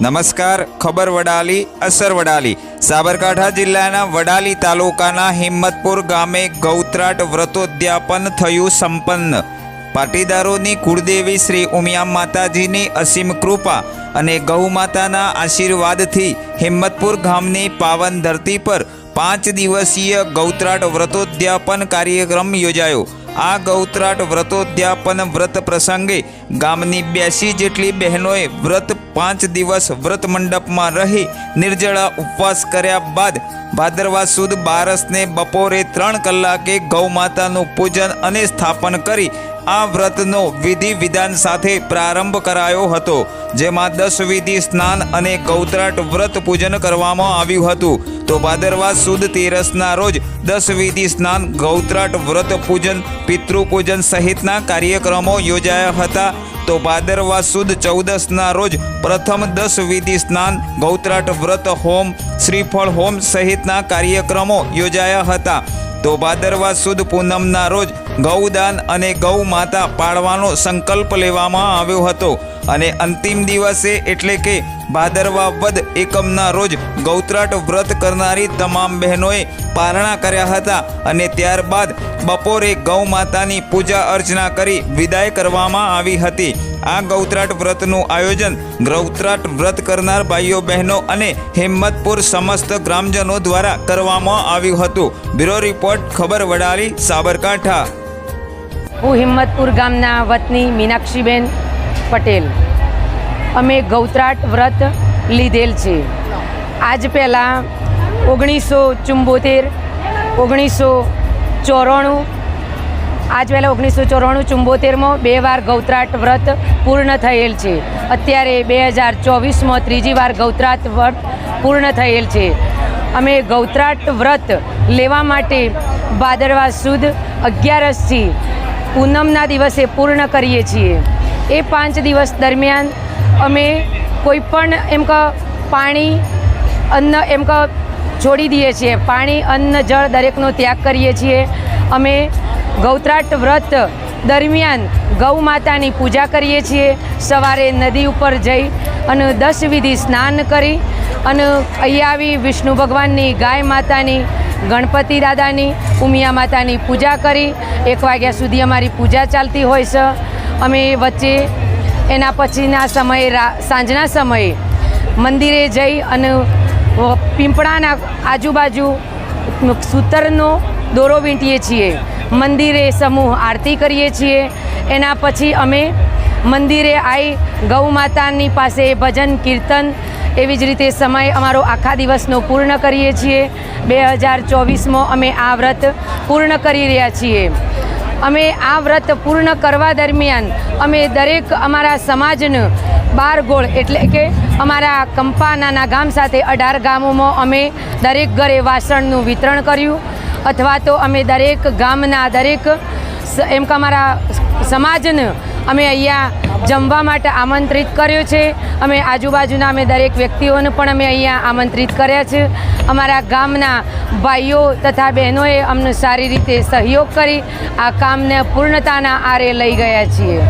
નમસ્કાર, ખબર વડાલી, અસર વડાલી. સાબરકાંઠા જિલ્લાના વડાલી તાલુકાના હિંમતપુર ગામે ગૌત્રાટ વ્રતોદ્યાપન થયું સંપન્ન. પાટીદારોની કુળદેવી શ્રી ઉમિયા માતાજીની અસીમ કૃપા અને ગૌ માતાના આશીર્વાદથી હિંમતપુર ગામની પાવન ધરતી પર પાંચ દિવસીય ગૌત્રાટ વ્રતોદ્યાપન કાર્યક્રમ યોજાયો. આ ગૌત્રાટ વ્રતોદ્યાપન વ્રત પ્રસંગે ગામની બ્યાસી જેટલી બહેનોએ વ્રત પાંચ દિવસ વ્રત મંડપમાં રહી નિર્જળા ઉપવાસ કર્યા બાદ ભાદરવા સુદ બારસને બપોરે ત્રણ કલાકે ગૌમાતાનું પૂજન અને સ્થાપન કરી આ વ્રતનો વિધિ વિધાન સાથે પ્રારંભ કરાયો હતો, જેમાં દસ વિધિ સ્નાન અને ગૌત્રાટ વ્રત પૂજન કરવામાં આવ્યું હતું. તો ભાદરવા સુદ તેરસના રોજ દસ વિધિ સ્નાન ગૌત્રાટ વ્રત પૂજન, પિતૃપૂજન સહિતના કાર્યક્રમો યોજાયા હતા. તો ભાદરવા સુદ ચૌદસના રોજ પ્રથમ દસ વિધિ સ્નાન ગૌત્રાટ વ્રત હોમ, શ્રીફળ હોમ સહિતના કાર્યક્રમો યોજાયા હતા. તો ભાદરવા સુદ પૂનમના રોજ ગૌદાન અને ગૌ માતા પાળવાનો સંકલ્પ લેવામાં આવ્યો હતો. અને અંતિમ દિવસે એટલે કે ભાદરવા વદ એકમના રોજ ગૌત્રાટ વ્રત કરનારી તમામ બહેનોએ પારણા કર્યા હતા અને ત્યારબાદ બપોરે ગૌ માતાની પૂજા અર્ચના કરી વિદાય કરવામાં આવી હતી. આ ગૌત્રાટ વ્રતનું આયોજન ગૌત્રાટ વ્રત કરનાર ભાઈઓ, બહેનો અને હિંમતપુર સમસ્ત ગ્રામજનો દ્વારા કરવામાં આવ્યું હતું. બ્યુરો રિપોર્ટ, ખબર વડાલી, સાબરકાંઠા. હું હિંમતપુર ગામના વતની મીનાક્ષીબેન પટેલ. અમે ગૌત્રાટ વ્રત લીધેલ છે. આજ પહેલાં ઓગણીસો ચુંબોતેર, ઓગણીસો ચોરાણું, આજ પહેલાં ઓગણીસો ચોરાણું ચુંબોતેરમાં બે વાર ગૌત્રાટ વ્રત પૂર્ણ થયેલ છે. અત્યારે બે હજાર ચોવીસમાં ત્રીજી વાર ગૌત્રાટ વ્રત પૂર્ણ થયેલ છે. અમે ગૌત્રાટ વ્રત લેવા માટે ભાદરવા સુદ અગિયારસથી પૂનમના દિવસે પૂર્ણ કરીએ છીએ. એ પાંચ દિવસ દરમિયાન અમે કોઈ પણ એમ કે પાણી, અન્ન એમ કે છોડી દઈએ છીએ. પાણી, અન્ન, જળ દરેકનો ત્યાગ કરીએ છીએ. અમે ગૌત્રાટ વ્રત દરમિયાન ગૌ માતાની પૂજા કરીએ છીએ. સવારે નદી ઉપર જઈ અને દસ વિધિ સ્નાન કરી અને અહીંયા આવી વિષ્ણુ ભગવાનની ગાય માતાની ગણપતિ દાદાની ઉમિયા માતાની પૂજા કરી. એક વાગ્યા સુધી અમારી પૂજા ચાલતી હોય છે. અમે વચ્ચે એના પછીના સમયે રા, સાંજના સમયે મંદિરે જઈ અને પીંપળાના આજુબાજુ સૂતરનો દોરો વીંટીએ છીએ. મંદિરે સમૂહ આરતી કરીએ છીએ. એના પછી અમે મંદિરે આવી ગૌ માતાની પાસે ભજન, કીર્તન એવી જ રીતે સમય અમારો આખા દિવસનો પૂર્ણ કરીએ છીએ. બે હજાર ચોવીસમાં અમે આ વ્રત પૂર્ણ કરી રહ્યા છીએ. અમે આ વ્રત પૂર્ણ કરવા દરમિયાન અમે દરેક અમારા સમાજને બાર ગોળ એટલે કે અમારા કંપા નાના ગામ સાથે અઢાર ગામોમાં અમે દરેક ઘરે વાસણનું વિતરણ કર્યું. અથવા તો અમે દરેક ગામના દરેક એમ કે અમારા સમાજને અમે અહીંયા જમવા માટે આમંત્રિત કર્યો છે. અમે આજુબાજુના અમે દરેક વ્યક્તિઓને પણ અમે અહીંયા આમંત્રિત કર્યા છે. અમારા ગામના ભાઈઓ તથા બહેનોએ અમને સારી રીતે સહયોગ કરી. આ કામને પૂર્ણતાના આરે લઈ ગયા છીએ.